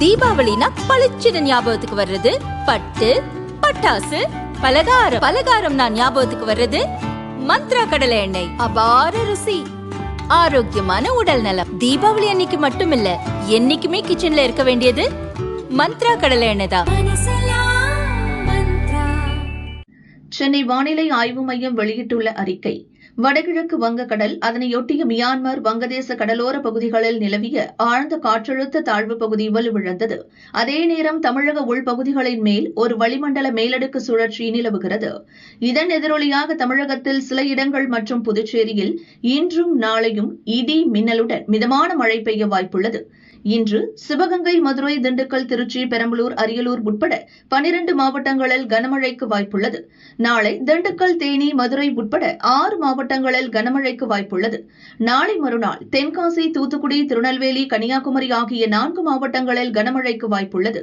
தீபாவளினா பளிச்சுன்னு ஞாபகத்துக்கு வர்றது. பட்டு பட்டாசு பலகாரம். பலகாரம் நான் ஞாபகத்துக்கு வர்றது. மந்த்ரா கடலை எண்ணெய். அபார ருசி. ஆரோக்கியமான உடல் நலம். தீபாவளி அன்னைக்கு மட்டும் இல்ல என்னைக்குமே கிச்சன்ல இருக்க வேண்டியது மந்த்ரா கடலை எண்ணெய் தான். சென்னை வானிலை ஆய்வு மையம் வெளியிட்டுள்ள அறிக்கை வடகிழக்கு வங்கக்கடல் அதனையொட்டிய மியான்மர் வங்கதேச கடலோர பகுதிகளில் நிலவிய ஆழ்ந்த காற்றழுத்த தாழ்வு பகுதி வலுவிழந்தது. அதே நேரம் தமிழக உள்பகுதிகளின் மேல் ஒரு வளிமண்டல மேலடுக்கு சுழற்சி நிலவுகிறது. இதன் எதிரொலியாக தமிழகத்தில் சில இடங்கள் மற்றும் புதுச்சேரியில் இன்றும் நாளையும் இடி மின்னலுடன் மிதமான மழை பெய்ய வாய்ப்புள்ளது. இன்று சிவகங்கை மதுரை திண்டுக்கல் திருச்சி பெரம்பலூர் அரியலூர் உட்பட பனிரண்டு மாவட்டங்களில் கனமழைக்கு வாய்ப்புள்ளது. நாளை திண்டுக்கல் தேனி மதுரை உட்பட ஆறு மாவட்ட மாவட்டங்களில் கனமழைக்கு வாய்ப்புள்ளது. நாளை மறுநாள் தென்காசி தூத்துக்குடி திருநெல்வேலி கன்னியாகுமரி ஆகிய நான்கு மாவட்டங்களில் கனமழைக்கு வாய்ப்புள்ளது.